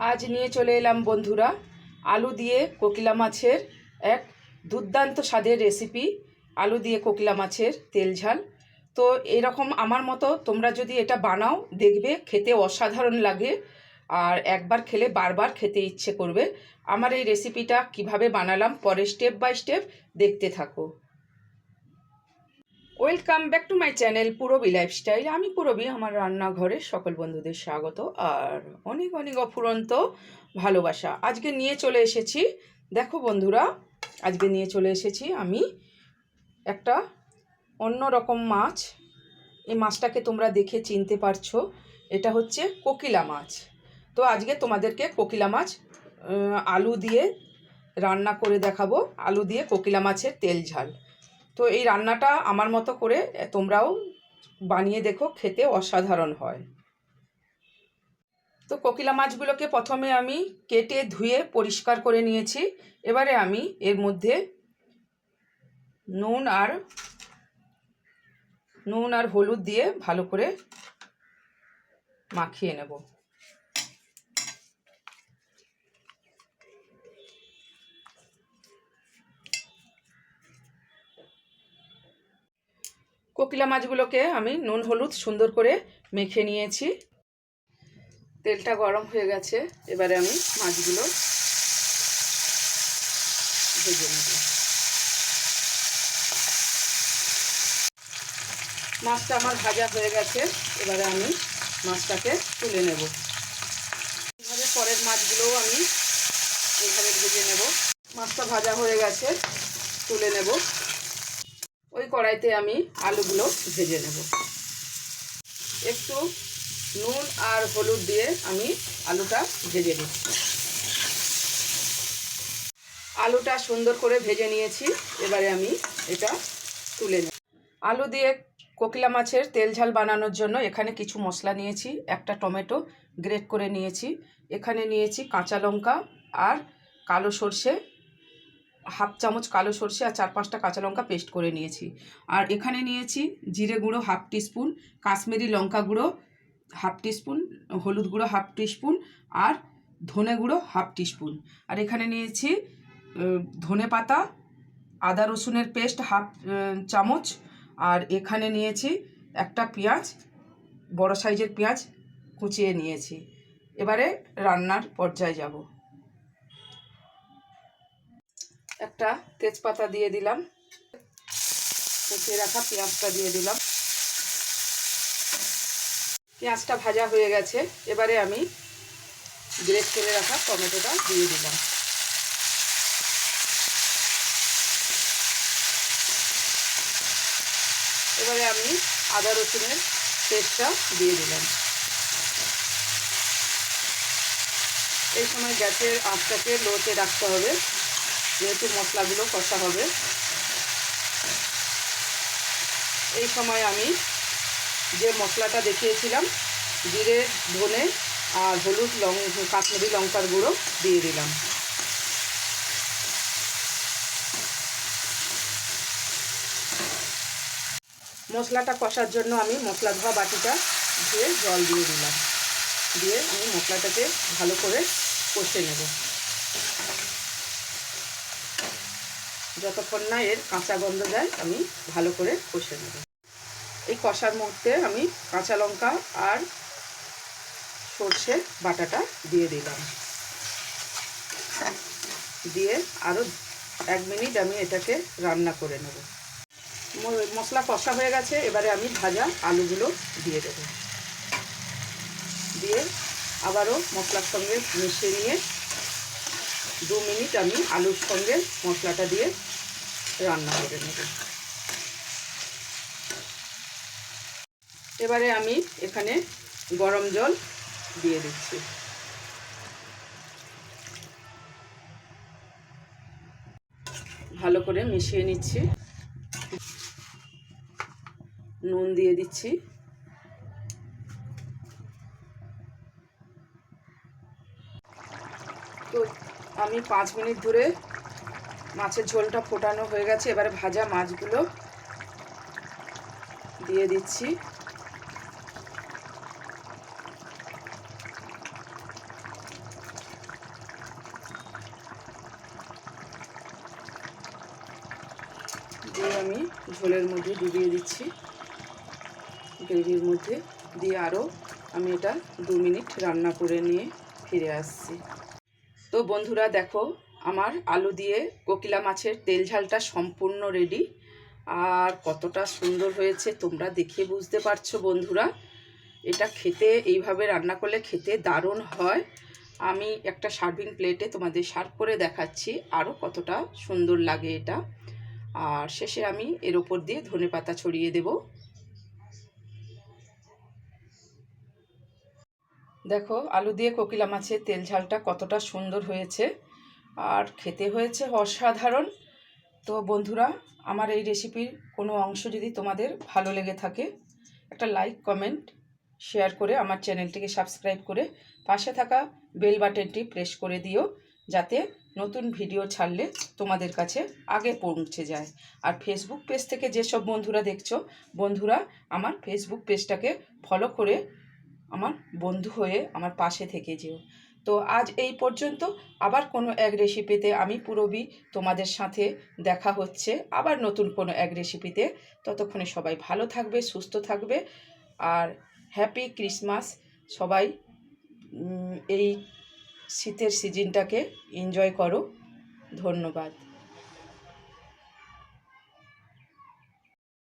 আজ নিয়ে চলে এলাম বন্ধুরা আলু দিয়ে কোকিলা মাছের এক দুর্দান্ত স্বাদের রেসিপি আলু দিয়ে কোকিলা মাছের তেল ঝাল। তো এরকম আমার মতো তোমরা যদি এটা বানাও, দেখবে খেতে অসাধারণ লাগে আর একবার খেলে বারবার খেতে ইচ্ছে করবে। আমার এই রেসিপিটা কীভাবে বানালাম পরে স্টেপ বাই স্টেপ দেখতে থাকো। Welcome back to my channel Purbi lifestyle আমি পুরবি আমার রান্নাঘরে সকল বন্ধুদের স্বাগত আর অনেক অনেক অফুরন্ত ভালোবাসা। আজকে নিয়ে চলে এসেছি, দেখো বন্ধুরা, আজকে নিয়ে চলে এসেছি আমি একটা অন্য রকম মাছ। এই মাছটাকে তোমরা দেখে চিনতে পারছ, এটা হচ্ছে কোকিলা মাছ। তো আজকে তোমাদেরকে কোকিলা মাছ আলু দিয়ে রান্না করে দেখাবো। আলু দিয়ে কোকিলা মাছের তেল ঝাল। তো এই রান্নাটা আমার মতো করে তোমরাও বানিয়ে দেখো, খেতে অসাধারণ হয়। তো কোকিলা মাছগুলোকে প্রথমে আমি কেটে ধুয়ে পরিষ্কার করে নিয়েছি। এবারে আমি এর মধ্যে নুন আর নুন আর হলুদ দিয়ে ভালো করে মাখিয়ে নেব। কোকিলা মাছগুলোকে আমি নুন, হলুদ সুন্দর করে মেখে নিয়েছি। তেলটা গরম হয়ে গেছে, এবারে আমি মাছগুলো ভেজে নেব। মাছটা আমার ভাজা হয়ে গেছে, এবারে আমি মাছটাকে তুলে নেব। এইভাবে পরের মাছগুলোও আমি এইভাবে ভেজে নেব। মাছটা ভাজা হয়ে গেছে, তুলে নেব। ওই কড়াইতে আমি আলুগুলো ভেজে নেব। একটু নুন আর হলুদ দিয়ে আমি আলুটা ভেজে নিচ্ছি। আলুটা সুন্দর করে ভেজে নিয়েছি, এবারে আমি এটা তুলে নেব। আলু দিয়ে কোকিলা মাছের তেল ঝাল বানানোর জন্য এখানে কিছু মশলা নিয়েছি, একটা টমেটো গ্রেট করে নিয়েছি। এখানে নিয়েছি কাঁচা লঙ্কা আর কালো সর্ষে হাফ চামচ কালো সর্ষে আর চার পাঁচটা কাঁচা লঙ্কা পেস্ট করে নিয়েছি। আর এখানে নিয়েছি জিরে গুঁড়ো হাফ টিস্পুন, কাশ্মীরি লঙ্কা গুঁড়ো হাফ টিস্পুন, হলুদ গুঁড়ো হাফ টিস্পুন আর ধনে গুঁড়ো হাফ টিস্পুন। আর এখানে নিয়েছি ধনে পাতা, আদা রসুনের পেস্ট হাফ চামচ। আর এখানে নিয়েছি একটা পেঁয়াজ, বড় সাইজের পেঁয়াজ কুচিয়ে নিয়েছি। এবারে রান্নার পর্যায়ে যাব। একটা তেজপাতা দিয়ে দিলাম। কুচিয়ে রাখা পেঁয়াজটা দিয়ে দিলাম। পেঁয়াজটা ভাজা হয়ে গেছে। এবারে আমি গ্রেট করে রাখা টমেটোটা দিয়ে দিলাম। এবারে আমি আদা রসুনের পেস্টটা দিয়ে দিলাম। এই সময় গ্যাসের আঁচটাকে লোতে রাখতে হবে। যেহেতু মশলাগুলো কষা হবে। এই সময় আমি যে মশলাটা দেখিয়েছিলাম, জিরে, ধনে আর হলুদ লং, কাশ্মীরি লঙ্কার গুঁড়ো দিয়ে দিলাম। মশলাটা কষার জন্য আমি মশলা ধোয়া বাটিটা ধুয়ে জল দিয়ে দিলাম। দিয়ে আমি মশলাটাকে ভালো করে কষে নেব। যতক্ষণ না এর কাঁচা গন্ধ দেয় আমি ভালো করে কষে নেব। এই কষার মধ্যে আমি কাঁচা লঙ্কা আর সর্ষে বাটাটা দিয়ে দিলাম। দিয়ে আরও এক মিনিট আমি এটাকে রান্না করে নেব। মশলা কষা হয়ে গেছে, এবারে আমি ভাজা আলুগুলো দিয়ে দেবো। দিয়ে আবারও মশলার সঙ্গে মিশিয়ে নিয়ে দু মিনিট আমি আলুর সঙ্গে মশলাটা দিয়ে রান্না করে নেব। এবারে আমি এখানে গরম জল দিয়ে দিচ্ছি। ভালো করে মিশিয়ে নিচ্ছি। নুন দিয়ে দিচ্ছি। তো আমি পাঁচ মিনিট ধরে মাছের ঝোলটা ফোটানো হয়ে গেছে। এবারে ভাজা মাছগুলো দিয়ে দিচ্ছি। দিয়ে আমি ঝোলের মধ্যে ডুবিয়ে দিচ্ছি। গ্রেভির মধ্যে দিয়ে আরও আমি এটা দু মিনিট রান্না করে নিয়ে ফিরে আসছি। তো বন্ধুরা, দেখো আমার আলু দিয়ে কোকিলা মাছের তেল ঝালটা সম্পূর্ণ রেডি আর কতটা সুন্দর হয়েছে, তোমরা দেখে বুঝতে পারছ বন্ধুরা। এটা খেতে, এইভাবে রান্না করলে খেতে দারুণ হয়। আমি একটা সার্ভিং প্লেটে তোমাদের সার্ভ করে দেখাচ্ছি আরও কতটা সুন্দর লাগে এটা। আর শেষে আমি এর ওপর দিয়ে ধনে পাতা ছড়িয়ে দেব। দেখো, আলু দিয়ে কোকিলা মাছের তেল ঝালটা কতটা সুন্দর হয়েছে। আর খেতে হয়েছে অসাধারণ। তো বন্ধুরা, আমার এই রেসিপির কোনো অংশ যদি তোমাদের ভালো লেগে থাকে, একটা লাইক কমেন্ট শেয়ার করে আমার চ্যানেলটিকে সাবস্ক্রাইব করে পাশে থাকা বেল বাটনটি প্রেস করে দিও, যাতে নতুন ভিডিও ছাড়লে তোমাদের কাছে আগে পৌঁছে যায়। আর ফেসবুক পেজ থেকে যেসব বন্ধুরা দেখছ, বন্ধুরা, আমার ফেসবুক পেজটাকে ফলো করে আমার বন্ধু হয়ে আমার পাশে থেকে যেও। তো আজ এই পর্যন্ত। আবার কোনো এক রেসিপিতে আমি পুরবি তোমাদের সাথে দেখা হচ্ছে। আবার নতুন কোনো এক রেসিপিতে ততক্ষণে সবাই ভালো থাকবে, সুস্থ থাকবে। আর হ্যাপি ক্রিসমাস সবাই। এই শীতের সিজনটাকে এনজয় করো। ধন্যবাদ।